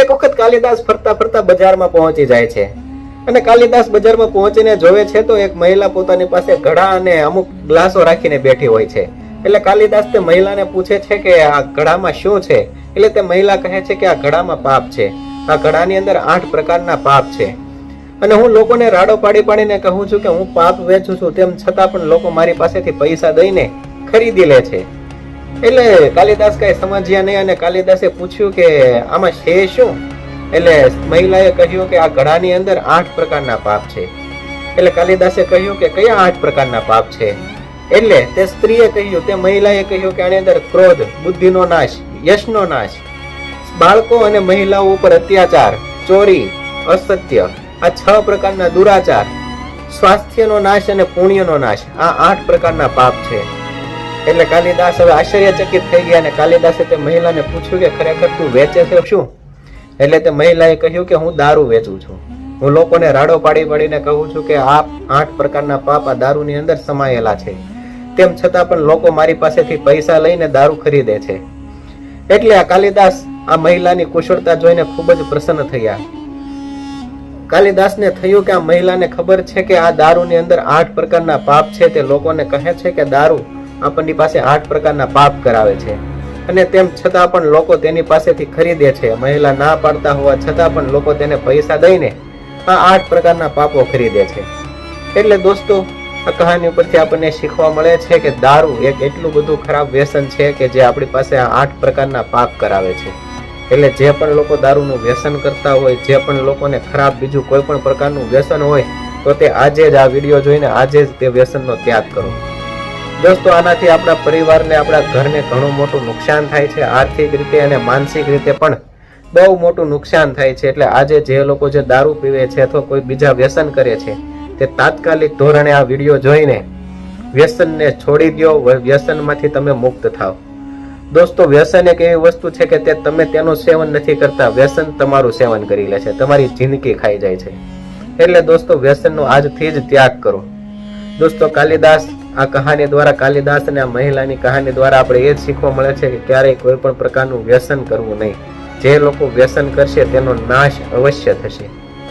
એક વખત કાલિદાસ ફરતા ફરતા બજારમાં પહોંચી જાય છે. અને કાલિદાસ બજારમાં પહોંચીને જોવે છે તો એક મહિલા પોતાની પાસે ઘડા અને અમુક ગ્લાસો રાખીને બેઠી હોય છે. એટલે કાલિદાસ તે મહિલાને પૂછે છે કે આ ઘડામાં શું છે? એટલે તે મહિલા કહે છે કે આ ઘડામાં પાપ છે. આ ઘડાની અંદર આઠ પ્રકારના પાપ છે. અને હું લોકોને રાડો પાડી પાડીને કહું છું કે હું પાપ વેચું છું, તેમ છતાં પણ લોકો મારી પાસેથી પૈસા દઈને ખરીદી લે છે. એટલે કાલિદાસ કઈ સમજ્યા નહીં અને કાલિદાસે પૂછ્યું કે આમાં છે શું? એટલે મહિલાએ કહ્યું કે આ ઘડાની અંદર આઠ પ્રકારના પાપ છે. એટલે કાલિદાસે કહ્યું કે કયા આઠ પ્રકારના પાપ છે? એટલે તે સ્ત્રીએ કહ્યું, તે મહિલાએ કહ્યું કે આની અંદર ક્રોધ, બુદ્ધિનો નાશ, યશનો નાશ, બાળકો અને મહિલાઓ ઉપર અત્યાચાર, ચોરી, અસત્ય, આ છ પ્રકારના દુરાચાર, સ્વાસ્થ્યનો નાશ અને પુણ્યનો નાશ, આ આઠ પ્રકારના પાપ છે. એટલે કાલિદાસ હવે આશ્ચર્યચકિત થઈ ગયા અને કાલિદાસે તે મહિલાને પૂછ્યું કે ખરેખર તું વેચે છે? શું? એટલે તે મહિલાએ કહ્યું કે હું દારૂ વેચું છું. હું લોકોને રાડો પાડી પાડીને કહું છું કે આ આઠ પ્રકારના પાપ આ દારૂની અંદર સમાયેલા છે. તેમ છતાં પણ લોકો મારી પાસેથી પૈસા લઈને દારૂ ખરીદે છે. એટલે આ કાલિદાસ આ મહિલાની કુશળતા જોઈને ખૂબ જ પ્રસન્ન થયા. કાલિદાસને થયું કે આ મહિલાને ખબર છે કે આ દારૂની અંદર આઠ પ્રકારના પાપ છે તે લોકોને કહે છે કે દારૂ આપણની પાસે આઠ પ્રકારના પાપ કરાવે છે. અને તેમ છતાં પણ લોકો તેની પાસેથી ખરીદે છે. મહિલા ના પાડતા હોવા છતાં પણ લોકો તેને પૈસા દઈને આ આઠ પ્રકારના પાપો ખરીદે છે. એટલે દોસ્તો, આ કહાની ઉપરથી આપણને શીખવા મળે છે કે દારૂ એક એટલું બધું ખરાબ વ્યસન છે કે જે આપણી પાસે આ આઠ પ્રકારના પાપ કરાવે છે. એટલે જે પણ લોકો દારૂનું વ્યસન કરતા હોય, જે પણ લોકોને ખરાબ બીજું કોઈ પણ પ્રકારનું વ્યસન હોય, તો તે આજે જ આ વીડિયો જોઈને આજે જ તે વ્યસનનો ત્યાગ કરો. દોસ્તો, આનાથી આપણા પરિવારને, આપણા ઘરને ઘણું મોટું નુકસાન થાય છે, આર્થિક રીતે અને માનસિક રીતે પણ બહુ મોટું નુકસાન થાય છે. એટલે આજે જે લોકો જે દારૂ પીવે છે અથવા કોઈ બીજા વ્યસન કરે છે, તે તાત્કાલિક ધોરણે આ વીડિયો જોઈને વ્યસનને છોડી દો વ્યસનમાંથી તમે મુક્ત થાઓ દોસ્તો, વ્યસન એક એવી વસ્તુ છે કે તે તમે તેનું સેવન નથી કરતા, વ્યસન તમારું સેવન કરી લે છે, તમારી જિંદગી ખાઈ જાય છે. એટલે દોસ્તો, વ્યસનનો આજથી જ ત્યાગ કરો. દોસ્તો, કાલિદાસ આ કહાની દ્વારા કાલિદાસ અને આ મહિલાની કહાની દ્વારા આપણે એ જ શીખવા મળે છે કે ક્યારેય કોઈ પણ પ્રકારનું વ્યસન કરવું નહીં. જે લોકો વ્યસન કરશે, તેનો નાશ અવશ્ય થશે.